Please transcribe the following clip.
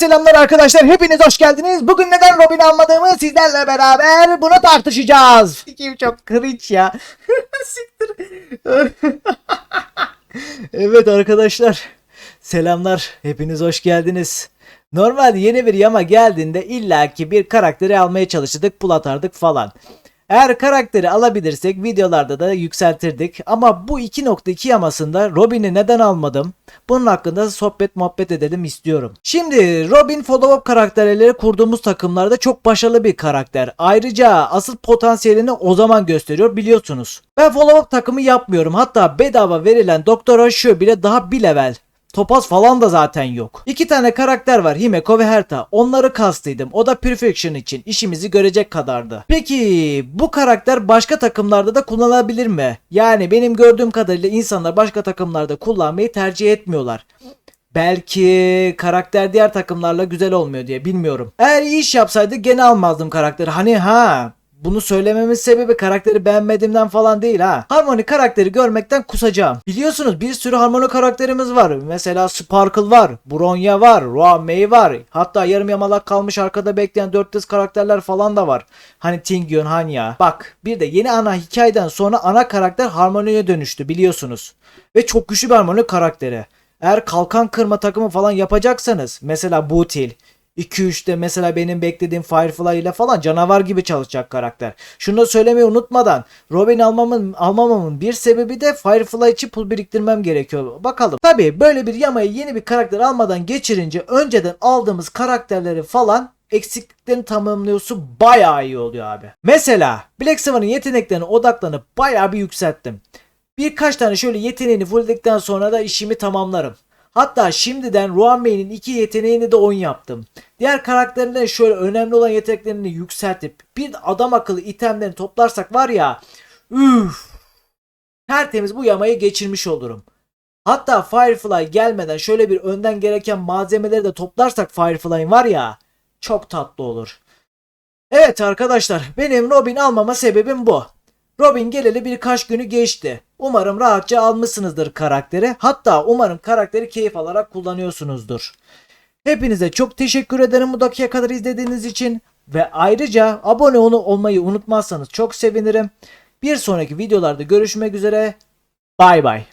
selamlar arkadaşlar. Hepiniz hoş geldiniz. Bugün neden Robin almadığımı sizlerle beraber bunu tartışacağız. Kim çok cringe ya. Siktir. evet arkadaşlar. Selamlar. Hepiniz hoş geldiniz. Normalde yeni bir yama geldiğinde illaki bir karakteri almaya çalışırdık, pul atardık falan. Eğer karakteri alabilirsek videolarda da yükseltirdik. Ama bu 2.2 yamasında Robin'i neden almadım? Bunun hakkında sohbet muhabbet edelim istiyorum. Şimdi Robin follow-up karakterleri kurduğumuz takımlarda çok başarılı bir karakter. Ayrıca asıl potansiyelini o zaman gösteriyor biliyorsunuz. Ben follow-up takımı yapmıyorum. Hatta bedava verilen Doktor Aşıyor bile daha bir level. Topaz falan da zaten yok. İki tane karakter var Himeko ve Herta. Onları kastıydım. O da Perfection için işimizi görecek kadardı. Peki bu karakter başka takımlarda da kullanılabilir mi? Yani benim gördüğüm kadarıyla insanlar başka takımlarda kullanmayı tercih etmiyorlar. Belki karakter diğer takımlarla güzel olmuyor diye bilmiyorum. Eğer iyi iş yapsaydı gene almazdım karakteri. Hani ha bunu söylememin sebebi karakteri beğenmediğimden falan değil ha. Harmony karakteri görmekten kusacağım. Biliyorsunuz bir sürü Harmony karakterimiz var. Mesela Sparkle var, Bronya var, Roa May var. Hatta yarım yamalak kalmış arkada bekleyen 400 karakterler falan da var. Hani Tingyon, Hanya. Bak bir de yeni ana hikayeden sonra ana karakter Harmony'ye dönüştü biliyorsunuz. Ve çok güçlü bir Harmony karakteri. Eğer kalkan kırma takımı falan yapacaksanız mesela Butil, 2-3'te mesela benim beklediğim Firefly ile falan canavar gibi çalışacak karakter. Şunu da söylemeyi unutmadan Robin almamın almamamın bir sebebi de Firefly için pul biriktirmem gerekiyor. Bakalım. Tabi böyle bir yamayı yeni bir karakter almadan geçirince önceden aldığımız karakterleri falan eksikliklerini tamamlıyorsun bayağı iyi oluyor abi. Mesela Black Swan'ın yeteneklerine odaklanıp bayağı bir yükselttim. Birkaç tane şöyle yeteneğini fullledikten sonra da işimi tamamlarım. Hatta şimdiden Ruan Bey'in iki yeteneğini de 10 yaptım. Diğer karakterlerin şöyle önemli olan yeteneklerini yükseltip bir adam akıllı itemlerini toplarsak var ya üf tertemiz bu yamayı geçirmiş olurum. Hatta Firefly gelmeden şöyle bir önden gereken malzemeleri de toplarsak Firefly'ın var ya çok tatlı olur. Evet arkadaşlar benim Robin almama sebebim bu. Robin geleli birkaç günü geçti. Umarım rahatça almışsınızdır karakteri. Hatta umarım karakteri keyif alarak kullanıyorsunuzdur. Hepinize çok teşekkür ederim bu dakikaya kadar izlediğiniz için. Ve ayrıca abone ol- olmayı unutmazsanız çok sevinirim. Bir sonraki videolarda görüşmek üzere. Bay bay.